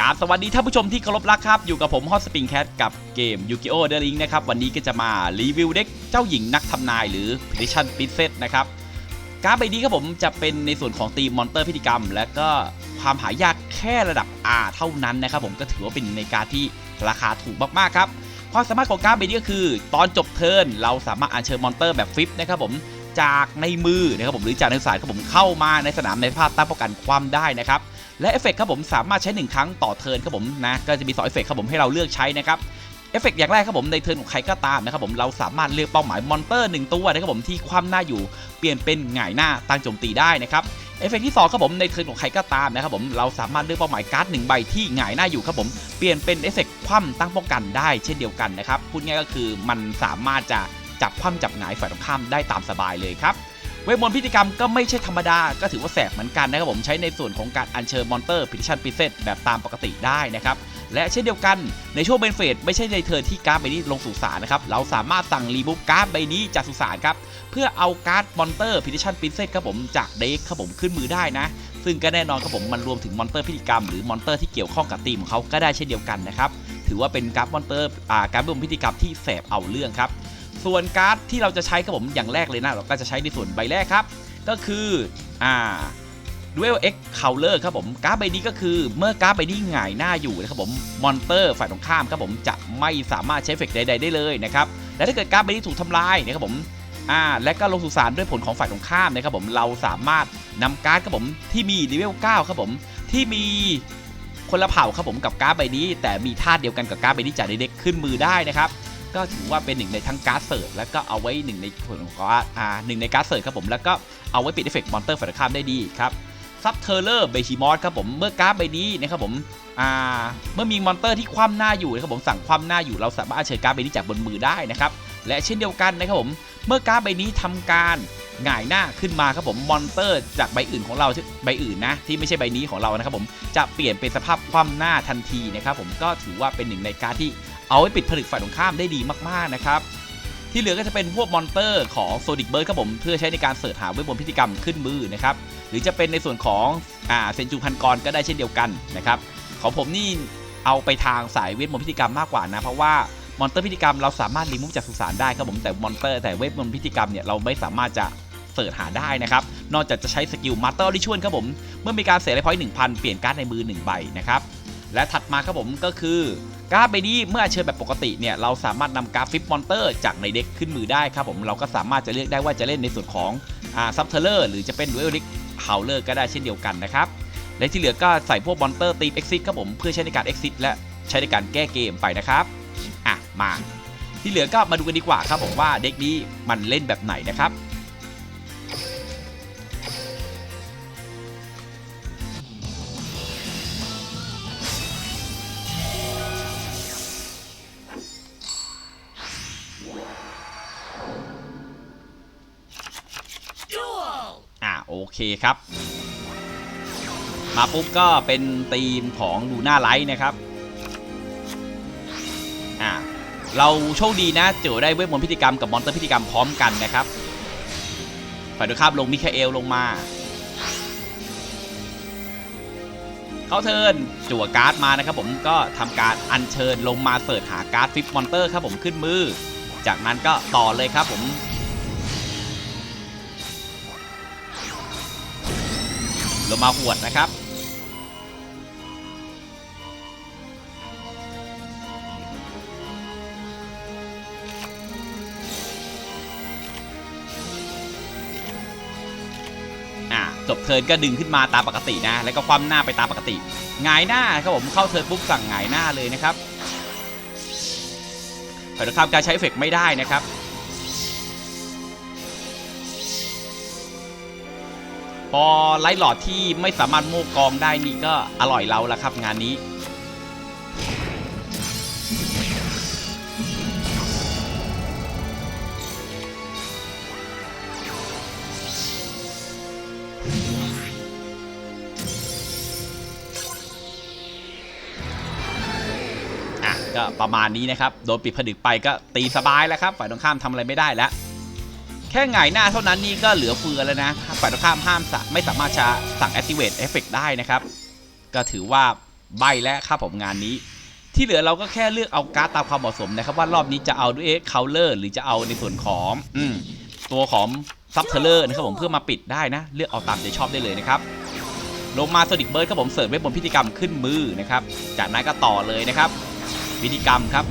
กราบสวัสดีท่านผู้ชมที่เคารพรักครับ อยู่กับผมฮอสปริงแคทกับเกมยูกิโอเดลิงนะครับ วันนี้ก็จะมารีวิวเด็กเจ้าหญิงนักทำนายหรือ p r e d i c t i o n p r i n c e s นะครับการ์ดใบนี้ครับผมจะเป็นในส่วนของตีมมอนเตอร์พิธีกรรม และก็ความหายากแค่ระดับ R เท่านั้นนะครับผมก็ถือว่าเป็นในการที่ราคาถูกมากๆครับความสามารถของการ์ดใบนี้ก็คือ ตอนจบเทิร์นเราสามารถอัญเชิญมอนเตอร์แบบฟิปนะครับผม จากในมือนะครับผมหรือจากในสายครับผมเข้ามาในสนามในภาพตั้งป้องกันความได้นะครับและเอฟเฟกต์ครับผมสามารถใช้ 1 ครั้งต่อเทิร์นครับผมนะก็จะมี2เอฟเฟกต์ครับผมให้เราเลือกใช้นะครับเอฟเฟกต์อย่างแรกครับผมในเทิร์นของใครก็ตามนะครับผมเราสามารถเลือกเป้าหมายมอนเตอร์ 1 ตัวนะครับผมที่คว่ำหน้าอยู่เปลี่ยนเป็นหงายหน้าตั้งโจมตีได้นะครับเอฟเฟกต์ที่2ครับผมในเทิร์นของใครก็ตามนะครับผมเราสามารถเลือกเป้าหมายการ์ดหนึ่งใบที่หงายหน้าอยู่ครับผมเปลี่ยนเป็นเอฟเฟกต์คว่ำตั้งป้องกันได้เช่นเดียวกันนะครับพูดง่ายก็คือมันสามารถจะ จับคว่ำจับหงายฝ่ายตรงข้ามได้ตามสบายเลยครับเวทมนต์พิธีกรรมก็ไม่ใช่ธรรมดา ก็ถือว่าแสบเหมือนกันนะครับผมใช้ในส่วนของการอัญเชิญมอนเตอร์พิทิชันพิเศษแบบตามปกติได้นะครับ และเช่นเดียวกันในช่วงเบนเฟสไม่ใช่ในเทิร์นที่การ์ดใบนี้ลงสู่สารนะครับ เราสามารถสั่งรีมูฟการ์ดใบนี้จากสุสานครับ เพื่อเอาการ์ดมอนเตอร์พิทิชันพิเศษครับผมจากเด็กครับผมขึ้นมือได้นะ ซึ่งก็แน่นอนครับผมมันรวมถึงมอนเตอร์พิธีกรรมหรือมอนเตอร์ที่เกี่ยวข้องกับทีมของเขาก็ได้เช่นเดียวกันนะครับถือว่าเป็นการ์ดมอนเตอร์การ์ดรวมพิธีกรรมที่แสบเอาเรื่องครับ ส่วนการ์ดที่เราจะใช้ครับผมอย่างแรกเลยนะเราก็จะใช้ในส่วนใบแรกครับ ก็คืออ่า Duel X Color ครับผมการ์ดใบนี้ก็คือเมื่อการ์ดใบนี้หงายหน้าอยู่นะครับผมมอนเตอร์ฝ่ายตรงข้ามครับผมจะไม่สามารถใช้เฟกใดๆได้เลยนะครับและถ้าเกิดการ์ดใบนี้ถูกทำลายนะครับผมอ่าและก็ลงสู่สารด้วยผลของฝ่ายตรงข้ามนะครับผมเราสามารถนำการ์ดครับผมที่มีเลเวล9ครับผมที่มีคนละเผ่าครับผมกับการ์ดใบนี้ แต่มีธาตุเดียวกันกับการ์ดใบนี้จากในเด็กขึ้นมือได้นะครับ ก็ถือว่าเป็นหนึ่งในทั้งการ์ดเสิร์ชแล้วก็เอาไว้หนึ่งในส่วนของการ์ดอ่าหนึ่งในการ์ดเสิร์ชครับผมแล้วก็เอาไว้ปิดเอฟเฟกต์มอนเตอร์ฝ่ายตรงข้ามได้ดีครับซับเทอร์เลอร์เบชิมอสครับผมเมื่อการ์ดใบนี้นะครับผมอ่าเมื่อมีมอนเตอร์ที่คว่ำหน้าอยู่นะครับผมสั่งคว่ำหน้าอยู่เราสามารถเชิญการ์ดใบนี้จากบนมือได้นะครับและเช่นเดียวกันนะครับผมเมื่อการ์ดใบนี้ทำการหงายหน้าขึ้นมาครับผมมอนเตอร์จากใบอื่นของเราใบอื่นนะที่ไม่ใช่ใบนี้ของเรานะครับผมจะเปลี่ยนเป็นสภาพคว่ำหน้าทันทีนะครับผมก็ถือว่าเป็นหนึ่งในการที่ เอาไว้ปิดผลึกฝ่ายตรงข้ามได้ดีมากๆนะครับที่เหลือก็จะเป็นพวกมอนเตอร์ของโซนิกเบิร์ดครับผม เพื่อใช้ในการเสิร์ชหาเวทมนต์พิธีกรรมขึ้นมือนะครับ หรือจะเป็นในส่วนของอ่าเซนจูพันกรก็ได้เช่นเดียวกันนะครับ ของผมนี่เอาไปทางสายเวทมนต์พิธีกรรมมากกว่านะ เพราะว่ามอนเตอร์พิธีกรรมเราสามารถรีมูฟจากสุสานได้ครับผมแต่มอนเตอร์แต่เวทมนต์พิธีกรรมเนี่ยเราไม่สามารถจะเสิร์ชหาได้นะครับ นอกจากจะใช้สกิลมาสเตอร์ดิชวลครับผม เมื่อมีการเสียไลพอยต์หนึ่งพันเปลี่ยนการ์ดในมือหนึ่งใบนะครับ และถัดมาครับผมก็คือการ์ดใบนี้เมื่อเชิญแบบปกติเนี่ยเราสามารถนำการ์ดฟิปมอนเตอร์จากในเด็กขึ้นมือได้ครับผมเราก็สามารถจะเลือกได้ว่าจะเล่นในส่วนของอ่าซับเทเลอร์หรือจะเป็นดูเอลิกเฮาเลอร์ก็ได้เช่นเดียวกันนะครับและที่เหลือก็ใส่พวกมอนเตอร์ตีมเอ็กซิสครับผมเพื่อใช้ในการเอ็กซิสและใช้ในการแก้เกมไปนะครับอะมาที่เหลือก็มาดูกันดีกว่าครับผมว่าเด็กนี้มันเล่นแบบไหนนะครับ คครับ มาปุ๊บก็เป็นธีมของดูหน้าไลท์นะครับอ่าเราโชคดีนะเจอได้เวทมนต์พิธีกรรมกับมอนเตอร์พิธีกรรมพร้อมกันนะครับฝ่ายตรงข้ามลงมิคาเอลลงมา เขาเทินจั่วการ์ดมานะครับผมก็ทำการอัญเชิญลงมาเสิร์ชหาการ์ดฟิปมอนเตอร์ครับผมขึ้นมือ จากนั้นก็ต่อเลยครับผม ลงมาหวดนะครับอะจบเทิร์นก็ดึงขึ้นมาตามปกตินะ แล้วก็คว่ำหน้าไปตามปกติหงายหน้าครับผมเข้าเทิร์นปุ๊บสั่งหงายหน้าเลยนะครับฝ่ายตรงข้ามการใช้เอฟเฟกไม่ได้นะครับ พอไลท์หลอดที่ไม่สามารถโมกกองได้นี่ก็อร่อยเราละครับงานนี้ อะ ก็ประมาณนี้นะครับ โดนปิดผดึกไปก็ตีสบายแล้วครับ ฝ่ายตรงข้ามทำอะไรไม่ได้แล้ว แค่หงายหน้าเท่านั้นนี่ก็เหลือเฟือแล้วนะฝ่ายตรงข้ามห้ามสไม่สามารถจะสั่ง activate effect ได้นะครับ ก็ถือว่าใบแล้วครับผมงานนี้ ที่เหลือเราก็แค่เลือกเอาการ์ดตามความเหมาะสมนะครับ ว่ารอบนี้จะเอาด้วยเคาเลอร์หรือจะเอาในส่วนของอืตัวของซับเทเลอร์นะครับผมเพื่อมาปิดได้นะ เลือกเอาตามใจชอบได้เลยนะครับลงมาโซนิกเบิร์ดครับผมเสิร์ฟไว้บนพิธีกรรมขึ้นมือนะครับจากนั้นก็ต่อเลยนะครับพิธีกรรมครับ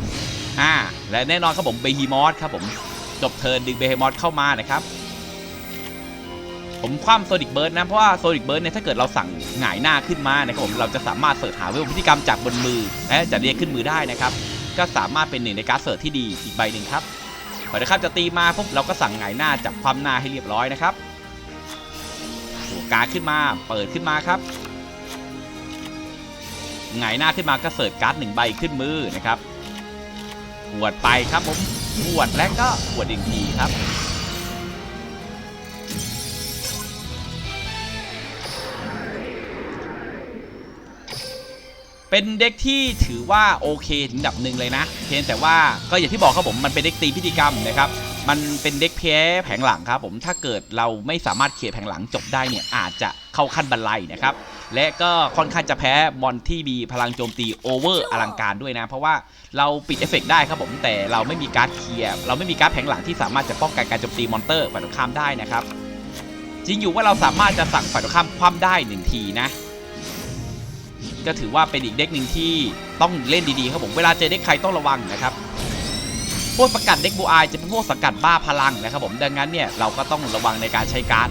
อ่าและแน่นอนครับผมเบฮีมอสครับผม จบเทิร์นดึงเบฮีมอสเข้ามานะครับ ผมคว่ำโซนิกเบิร์ดนะ เพราะว่าโซนิกเบิร์ดเนี่ยถ้าเกิดเราสั่งหงายหน้าขึ้นมานะครับผมเราจะสามารถเสิร์ชหาเวลพิธีกรรมจากบนมือและจะเรียกขึ้นมือได้นะครับ ก็สามารถเป็นหนึ่งในการเสิร์ชที่ดีอีกใบหนึ่งครับพอเดครับจะตีมาปุ๊บเราก็สั่งหงายหน้าจับความหน้าให้เรียบร้อยนะครับหัวการขึ้นมาเปิดขึ้นมาครับหงายหน้าขึ้นมาก็เสิร์ชการ์ดหนึ่งใบขึ้นมือนะครับหวดไปครับผม หวดและก็หวดอีกทีครับ เป็นเด็กที่ถือว่าโอเคถึงดับหนึ่งเลยนะ เพียงแต่ว่าก็อย่างที่บอกครับผมมันเป็นเด็กตีพิธีกรรมนะครับ มันเป็นเด็กแพ้แผงหลังครับผมถ้าเกิดเราไม่สามารถเคลียร์แผงหลังจบได้เนี่ยอาจจะเข้าขั้นบันไลนะครับและก็ค่อนข้างจะแพ้บอลที่มีพลังโจมตีโอเวอร์อลังการด้วยนะ เพราะว่าเราปิดเอฟเฟกต์ได้ครับผมแต่เราไม่มีการ์ดเคลียร์เราไม่มีการ์ดแผงหลังที่สามารถจะป้องกันการโจมตีมอนเตอร์ฝ่ายตรงข้ามได้นะครับจริงอยู่ว่าเราสามารถจะสั่งฝ่ายตรงข้ามคว่ำได้หนึ่งทีนะก็ถือว่าเป็นอีกเด็กหนึ่งที่ต้องเล่นดีๆครับผมเวลาเจอเด็กใครต้องระวังนะครับ พวกสกัดเด็กบูอายจะเป็นพวกสกัดบ้าพลังนะครับผมดังนั้นเนี่ยเราก็ต้องระวังในการใช้การ์ด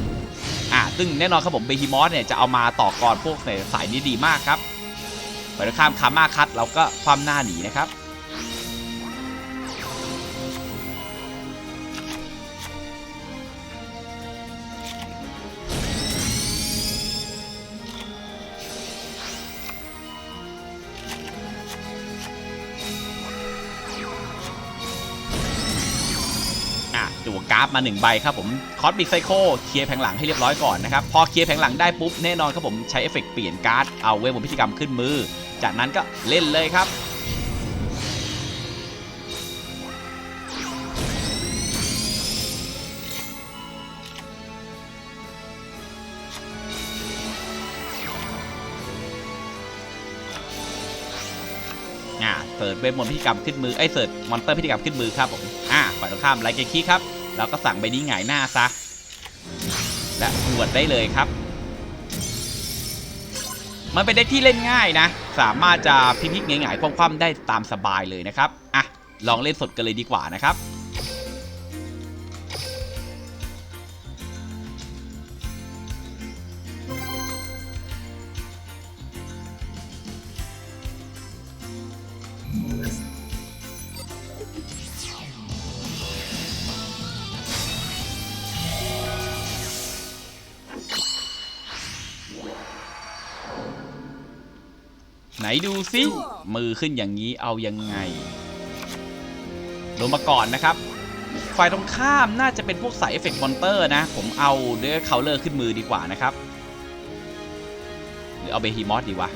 อ่าซึ่งแน่นอนครับผมเบฮิมอสเนี่ยจะเอามาต่อกรพวกในสายนี้ดีมากครับไปข้ามคาม่าคัดเราก็ความหน้าหนีนะครับ การ์ดมา1ใบครับผมคอสบิกไซโคเคลียร์แผงหลังให้เรียบร้อยก่อนนะครับ พอเคลียร์แผงหลังได้ปุ๊บแน่นอนครับผมใช้เอฟเฟกต์เปลี่ยนการ์ดเอาเวทบนพิธีกรรมขึ้นมือ จากนั้นก็เล่นเลยครับอ่าเสิร์ชเวทมนต์พิธีกรรมขึ้นมือไอ้ยเสิร์ชมอนเตอร์พิธีกรรมขึ้นมือครับผมอ่าฝ่ายตรงข้ามไลเกคีครับ เราก็สั่งใบนี้หงายหน้าซะ และหวดได้เลยครับ มันเป็นเด็กที่เล่นง่ายนะ สามารถจะพลิกๆหงายๆคว่ำๆได้ตามสบายเลยนะครับ อะ ลองเล่นสดกันเลยดีกว่านะครับ ไหนดูสิมือขึ้นอย่างนี้เอายังไงลงมาก่อนนะครับฝ่ายตรงข้ามน่าจะเป็นพวกสายเอฟเฟกต์มอนเตอร์นะ ผมเอาด้วยเคาเลอร์ขึ้นมือดีกว่านะครับ หรือเอาเบฮีมอสดีวะ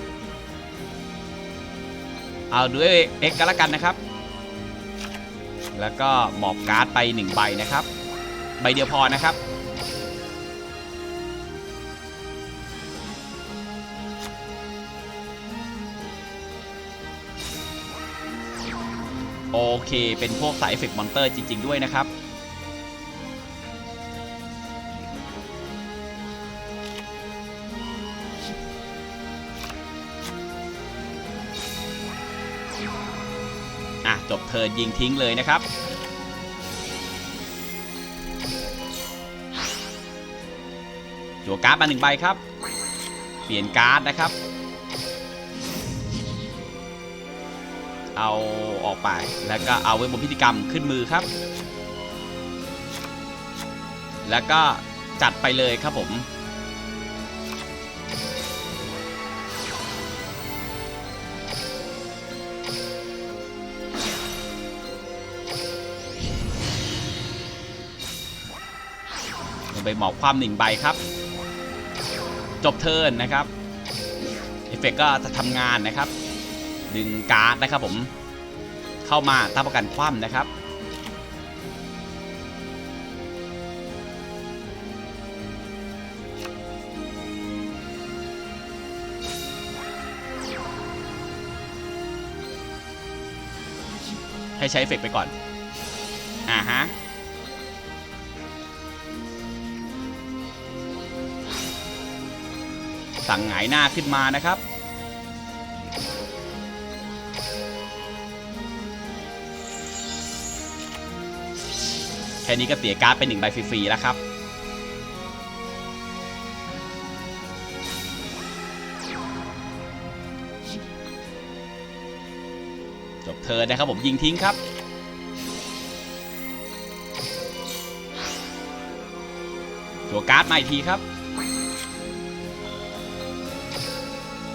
เอาด้วยเอ็กกันละกันนะครับ แล้วก็หมอบการ์ดไปหนึ่งใบนะครับ ใบเดียวพอนะครับ เค เป็นพวกสายเอฟเฟกต์มอนเตอร์จริง ๆ ด้วยนะครับอะจบเทิร์นยิงทิ้งเลยนะครับจั่วการ์ดมาหนึ่งใบครับ เปลี่ยนการ์ดนะครับ เอาออกไป แล้วก็เอาไว้บนพิธีกรรมขึ้นมือครับ แล้วก็จัดไปเลยครับผมไปหมอบความหนึ่งใบครับ จบเทิร์นนะครับ เอฟเฟกต์ก็จะทำงานนะครับ ดึงการ์ดนะครับผม เข้ามาตั้งประกันคว่ำนะครับ ให้ใช้เฟกไปก่อน อ่าฮะสั่งหงายหน้าขึ้นมานะครับ ค่นี้ก็เสียการ์ดไปหนึ่งใบฟรีๆแล้วครับ จบเทิร์นนะครับผมยิงทิ้งครับตัวการ์ดมาอีกทีครับ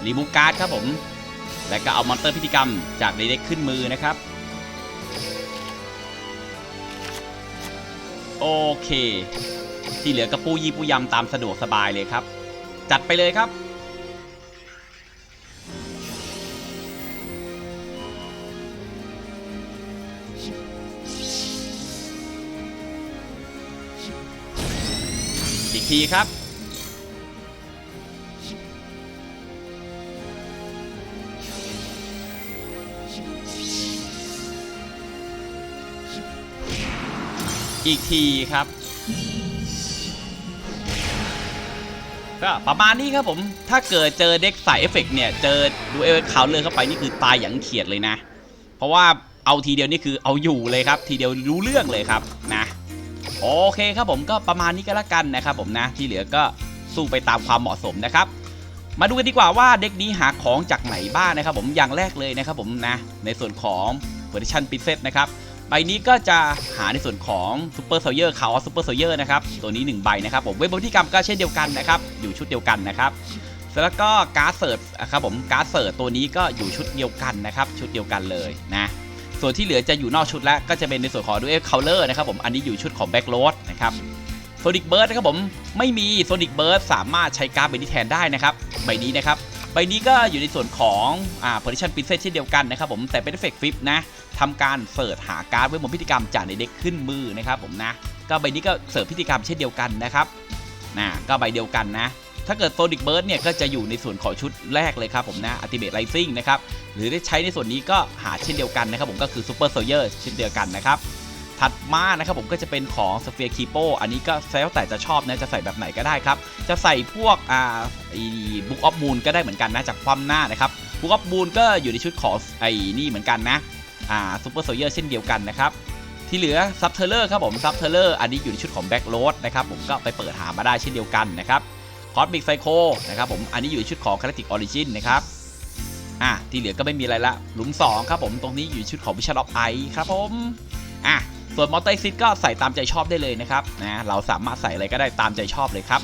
รีมูฟการ์ดครับผม และก็เอามอนเตอร์พิธีกรรมจากในเด็กขึ้นมือนะครับ โอเค ที่เหลือกระปูยี่ปูยำตามสะดวกสบายเลยครับ จัดไปเลยครับ อีกทีครับ อีกทีครับ ก็ประมาณนี้ครับผม ถ้าเกิดเจอเด็กใส่เอฟเฟกต์เนี่ย เจอดูเอฟคาวเลือร์เข้าไปนี่คือตายอย่างเขียดเลยนะ เพราะว่าเอาทีเดียวนี่คือเอาอยู่เลยครับ ทีเดียวรู้เรื่องเลยครับนะโอเคครับผมก็ประมาณนี้ก็แล้วกันนะครับผมนะที่เหลือก็สู้ไปตามความเหมาะสมนะครับ มาดูกันดีกว่าว่าเด็กนี้หาของจากไหนบ้างนะครับผมอย่างแรกเลยนะครับผมนะในส่วนของเวอร์ชันปิเซตนะครับ ใบนี้ก็จะหาในส่วนของซูเปอร์โซเยอร์คาวซูเปอร์โซเยอร์นะครับตัวนี้ 1 ใบนะครับผมเว็บพฤติกรรมก็เช่นเดียวกันนะครับอยู่ชุดเดียวกันนะครับแล้วก็การ์ดเสิร์ฟครับผมการ์ดเสิร์ฟตัวนี้ก็อยู่ชุดเดียวกันนะครับชุดเดียวกันเลยนะส่วนที่เหลือจะอยู่นอกชุดแล้วก็จะเป็นในส่วนของด้วยเคาเลอร์นะครับผมอันนี้อยู่ชุดของแบ็กโรดนะครับโซนิกเบิร์ดนะครับผมไม่มีโซนิกเบิร์ดสามารถใช้การ์ดใบนี้แทนได้นะครับใบนี้นะครับ บนี้ก็อยู่ในส่วนของอ่าโพซิชันปินเซตเช่นเดียวกันนะครับผมแต่เป็นเอฟเฟกต์ฟลิปนะทำการเสิร์ชหาการ์ดเวทมนพิธีกรรมจากในเด็กขึ้นมือนะครับผมนะก็ใบนี้ก็เสิร์ฟพิธีกรรมเช่นเดียวกันนะครับนะก็ใบเดียวกันนะ ถ้าเกิดโซนิกเบิร์ดเนี่ยก็จะอยู่ในส่วนของชุดแรกเลยครับผมนะอัติเมทไ i ซิ่งนะครับหรือได้ใช้ในส่วนนี้ก็หาเช่นเดียวกันนะครับผมก็คือซูเปอร์โซเยอร์เช่นเดียวกันนะครับ ถัดมานะครับผมก็จะเป็นของสเฟียร์คีโปอันนี้ก็แล้วแต่จะชอบนะจะใส่แบบไหนก็ได้ครับ จะใส่พวกอ่าบุ๊กออฟมูลก็ได้เหมือนกันนะจากความหน้านะครับบุ๊กออฟมูลก็อยู่ในชุดของไอ้นี่เหมือนกันนะอ่าซูเปอร์โซเยอร์เช่นเดียวกันนะครับที่เหลือซับเทเลอร์ครับผมซับเทเลอร์อันนี้อยู่ในชุดของแบ็กโรดนะครับผมก็ไปเปิดหามาได้เช่นเดียวกันนะครับคอสมิกไซโคนะครับผมอันนี้อยู่ในชุดของคา l ติกออริจินนะครับอะที่เหลือก็ไม่มีอะไรละหลุม2ครับผมตรงนี้อยู่ชุดของ Vision of Ice ครับผมอะ ส่วนมอเตอร์ซิตก็ใส่ตามใจชอบได้เลยนะครับนะเราสามารถใส่อะไรก็ได้ตามใจชอบเลยครับ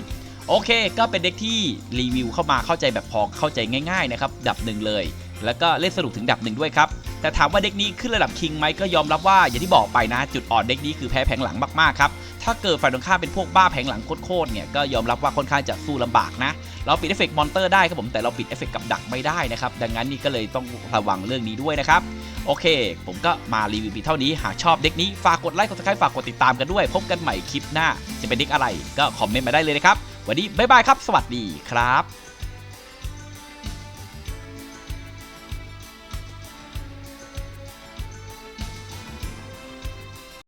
โอเค ก็เป็นเด็กที่รีวิวเข้ามาเข้าใจแบบพอเข้าใจง่ายๆนะครับดับหนึ่งเลย แล้วก็เล่นสนุกถึงดับหนึ่งด้วยครับแต่ถามว่าเด็กนี้ขึ้นระดับคิงไหมก็ยอมรับว่าอย่างที่บอกไปนะ จุดอ่อนเด็กนี้คือแพ้แผงหลังมากๆครับถ้าเกิดฝ่ายตรงข้ามเป็นพวกบ้าแผงหลังโคตรๆเนี่ยก็ยอมรับว่าค่อนข้างจะสู้ลำบากนะ เราปิดเอฟเฟกต์มอนเตอร์ได้ครับผมแต่เราปิดเอฟเฟกต์กับดักไม่ได้นะครับดังนั้นนี่ก็เลยต้องระวังเรื่องนี้ด้วยนะครับ โอเค ผมก็มารีวิวเพียงเท่านี้ หากชอบเด็กนี้ฝากกดไลค์กดซับสไครต์ฝากกดติดตามกันด้วย พบกันใหม่คลิปหน้า จะเป็นเด็กอะไร ก็คอมเมนต์มาได้เลยนะครับ วันนี้บ๊ายบายครับ สวัสดีครับ